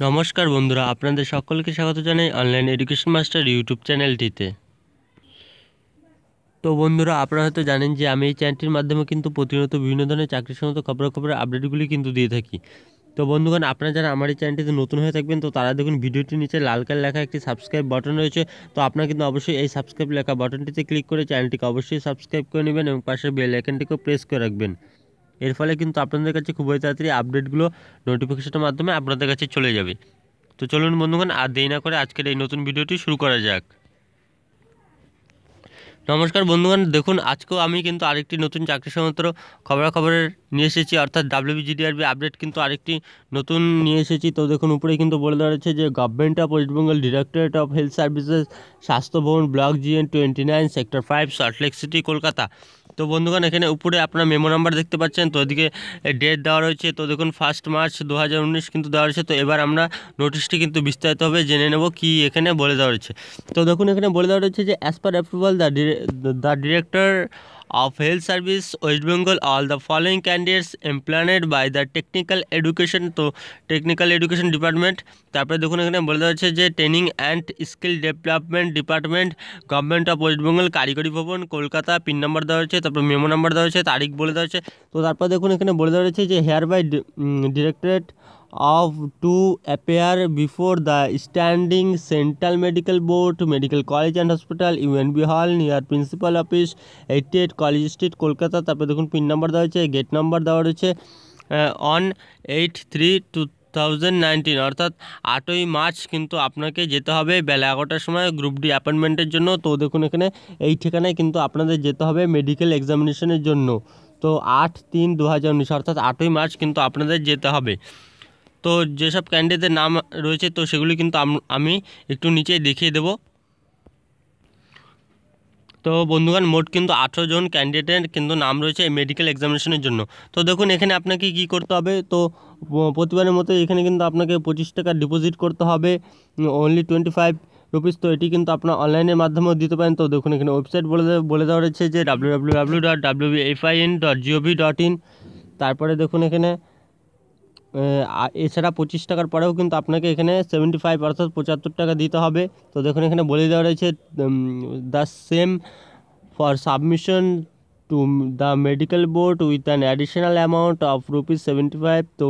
নমস্কার বন্ধুরা, আপনাদের সকলকে স্বাগত জানাই অনলাইন এডুকেশন মাস্টার ইউটিউব চ্যানেলটিতে তো বন্ধুরা, আপনারা হয়তো জানেন যে আমি এই চ্যানেলটির মাধ্যমে কিন্তু প্রতিনিয়ত বিভিন্ন ধরনের চাকরি সংক্রান্ত খবরাখবরের আপডেটগুলি কিন্তু দিয়ে থাকি। তো বন্ধুগণ, আপনারা যারা আমার এই চ্যানেলটিতে নতুন হয়ে থাকবেন, তো তারা দেখুন ভিডিওটির নিচে লাল কালার লেখা একটি সাবস্ক্রাইব বাটন রয়েছে। তো আপনারা কিন্তু অবশ্যই এই সাবস্ক্রাইব লেখা বাটনটিতে ক্লিক করে চ্যানেলটিকে অবশ্যই সাবস্ক্রাইব করে নেবেন এবং পাশে বেল আইকনটিকেও প্রেস করে রাখবেন। এর ফলে কিন্তু আপনাদের কাছে খুবই তাড়াতাড়ি আপডেটগুলো নোটিফিকেশনের মাধ্যমে আপনাদের কাছে চলে যাবে। তো চলুন বন্ধুগণ, আর দেরি না করে আজকের এই নতুন ভিডিওটি শুরু করা যাক। নমস্কার বন্ধুগণ, দেখুন, আজকেও আমি কিন্তু আরেকটি নতুন চাকরি সমস্ত খবরাখবরের নিয়ে এসেছি, অর্থাৎ ডাব্লিউবিজিডিআরবি আপডেট কিন্তু আরেকটি নতুন নিয়ে এসেছি। তো দেখুন উপরে কিন্তু বলে দেওয়া রয়েছে যে government of West Bengal directorate of health services স্বাস্থ্য ভবন block GN twenty nine sector five Salt Lake City Kolkata তো বন্ধুগণ, এখানে উপরে আপনার মেমো নাম্বার দেখতে পাচ্ছেন। তো এদিকে ডেট দেওয়া রয়েছে। তো দেখুন ফার্স্ট মার্চ দু হাজার উনিশ কিন্তু দেওয়া রয়েছে। তো এবার আমরা নোটিশটি কিন্তু বিস্তারিতভাবে জেনে নেব কি এখানে বলে দেওয়া রয়েছে। তো দেখুন, এখানে বলে দেওয়া রয়েছে যে as per approval the the director of health service, west bengal. All the following candidates employed by the technical education তো টেকনিক্যাল এডুকেশন ডিপার্টমেন্ট তারপরে দেখুন এখানে বলে দেওয়া হচ্ছে যে training and skill development department government of West Bengal কারিগরি ভবন, কলকাতা পিন নাম্বার দেওয়া হচ্ছে তারপর মেমো নাম্বার দেওয়া হচ্ছে তারিখ বলে দেওয়া হচ্ছে তো তারপর দেখুন এখানে বলে দেওয়া হচ্ছে যে hereby directorate of to appear before the standing central medical board, medical college and hospital unb hall, near principal office 88 College Street Kolkata তারপরে দেখুন পিন নাম্বার দেওয়া হয়েছে গেট নাম্বার দেওয়া রয়েছে on eight three two thousand nineteen অর্থাৎ আটই March কিন্তু আপনাকে যেতে হবে বেলা এগারোটার সময় গ্রুপ ডি অ্যাপয়েন্টমেন্টের জন্য। তো দেখুন এখানে, এই ঠিকানায় কিন্তু আপনাদের যেতে হবে মেডিকেল এক্সামিনেশনের জন্য। তো আট তিন দু হাজার উনিশ, অর্থাৎ আটই মার্চ কিন্তু আপনাদের যেতে হবে। তো যেসব ক্যান্ডিডেটের নাম রয়েছে, তো সেগুলি কিন্তু আমি একটু নিচে দেখিয়ে দেব। তো বন্ধুগণ, মোট কিন্তু আঠেরো জন ক্যান্ডিডেটের কিন্তু নাম রয়েছে এই মেডিকেল এক্সামিনেশনের জন্য। তো দেখুন, এখানে আপনাকে কি করতে হবে? তো প্রতিবারের মতো এখানে কিন্তু আপনাকে পঁচিশ টাকা ডিপোজিট করতে হবে। অনলি টোয়েন্টি ফাইভ রুপিস তো এটি কিন্তু আপনার অনলাইনের মাধ্যমেও দিতে পারেন। তো দেখুন, এখানে ওয়েবসাইট বলে বলে দেওয়া রয়েছে যে W W W dot W F I N dot G O V dot in তারপরে দেখুন, এখানে এছাড়া পঁচিশ টাকার পরেও কিন্তু আপনাকে এখানে সেভেন্টি ফাইভ অর্থাৎ পঁচাত্তর টাকা দিতে হবে। তো দেখুন, এখানে বলে দেওয়া রয়েছে the same for submission to the medical board with an additional amount of rupees seventy five তো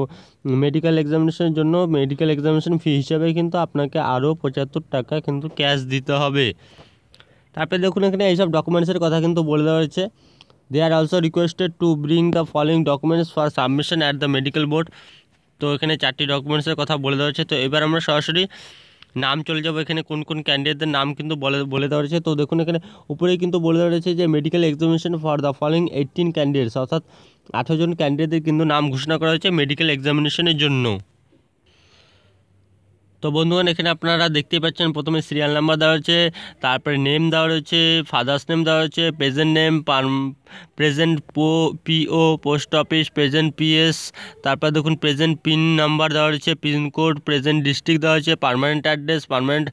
মেডিকেল এক্সামিনেশনের জন্য মেডিকেল এক্সামিনেশন ফি হিসাবে কিন্তু আপনাকে আরও পঁচাত্তর টাকা কিন্তু ক্যাশ দিতে হবে। তারপরে দেখুন, এখানে এইসব ডকুমেন্টসের কথা কিন্তু বলে দেওয়া হয়েছে they are also requested to bring the following documents for submission at the medical board তো এখানে চারটি ডকুমেন্টসের কথা বলে দেওয়া হচ্ছে তো এবার আমরা সরাসরি নাম চলে যাব। এখানে কোন কোন ক্যান্ডিডেটদের নাম কিন্তু বলে বলে দেওয়া রয়েছে তো দেখুন এখানে উপরেই কিন্তু বলে দেওয়া রয়েছে যে medical examination for the following eighteen candidates অর্থাৎ আঠেরো জন ক্যান্ডিডেটদের কিন্তু নাম ঘোষণা করা হয়েছে মেডিকেল এক্সামিনেশনের জন্য। তো বন্ধুগণ, এখানে আপনারা দেখতে পাচ্ছেন, প্রথমে সিরিয়াল নাম্বার দেওয়া রয়েছে তারপরে নেম দেওয়া রয়েছে ফাদার্স নেম দেওয়া রয়েছে প্রেজেন্ট নেম প্রেজেন্ট পো PO post office present PS তারপর দেখুন প্রেজেন্ট পিন নাম্বার দেওয়া রয়েছে পিনকোড প্রেজেন্ট ডিস্ট্রিক্ট দেওয়া হয়েছে permanent address permanent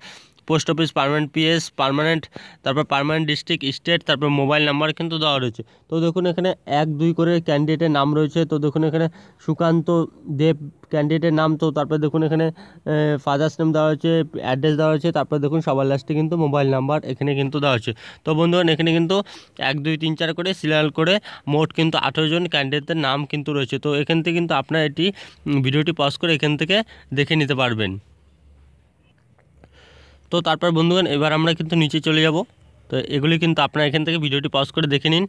post office permanent PS, permanent, তারপর পারমানেন্ট ডিস্ট্রিক্ট, স্টেট, তারপর মোবাইল নাম্বার কিন্তু দেওয়া রয়েছে। তো দেখুন এখানে এক, দুই করে ক্যান্ডিডেটের নাম রয়েছে। তো দেখুন এখানে সুকান্ত দেব ক্যান্ডিডেটের নাম। তো তারপর দেখুন এখানে ফাদার্স নেম দেওয়া হয়েছে অ্যাড্রেস দেওয়া হয়েছে। তারপর দেখুন সবার লাস্টে কিন্তু মোবাইল নাম্বার এখানে কিন্তু দেওয়া হয়েছে। তো বন্ধুগণ, এখানে কিন্তু এক, দুই, তিন, চার করে, সিরিয়াল করে মোট কিন্তু আঠেরো জন ক্যান্ডিডেটের নাম কিন্তু রয়েছে। তো এখান থেকে কিন্তু আপনার এটি ভিডিওটি পজ করে এখান থেকে দেখে নিতে পারবেন। তো তারপর বন্ধুগণ, এবার আমরা কিন্তু নিচে চলে যাব। তো এগুলি কিন্তু আপনারা এখান থেকে ভিডিওটি পজ করে দেখে নিন।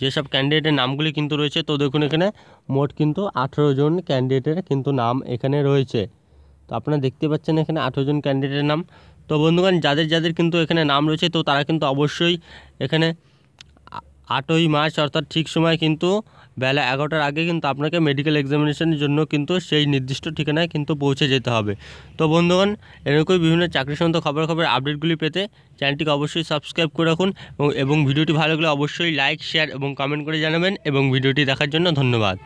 যেসব ক্যান্ডিডেটের নামগুলি কিন্তু রয়েছে, তো দেখুন এখানে মোট কিন্তু আঠেরো জন ক্যান্ডিডেটের কিন্তু নাম এখানে রয়েছে। তো আপনারা দেখতে পাচ্ছেন এখানে আঠেরো জন ক্যান্ডিডেটের নাম। তো বন্ধুগণ, যাদের যাদের কিন্তু এখানে নাম রয়েছে, তো তারা কিন্তু অবশ্যই এখানে আটই মার্চ অর্থাৎ ঠিক সময় কিন্তু বেলা এগারোটার আগে কিন্তু আপনাকে মেডিকেল এক্সামিনেশনের জন্য কিন্তু সেই নির্দিষ্ট ঠিকানায় কিন্তু পৌঁছে যেতে হবে। তো বন্ধুগণ, এরকমই বিভিন্ন চাকরি সংক্রান্ত খবর খবর আপডেটগুলি পেতে চ্যানেলটিকে অবশ্যই সাবস্ক্রাইব করে রাখুন এবং ভিডিওটি ভালো লাগলে অবশ্যই লাইক শেয়ার এবং কমেন্ট করে জানাবেন এবং ভিডিওটি দেখার জন্য ধন্যবাদ।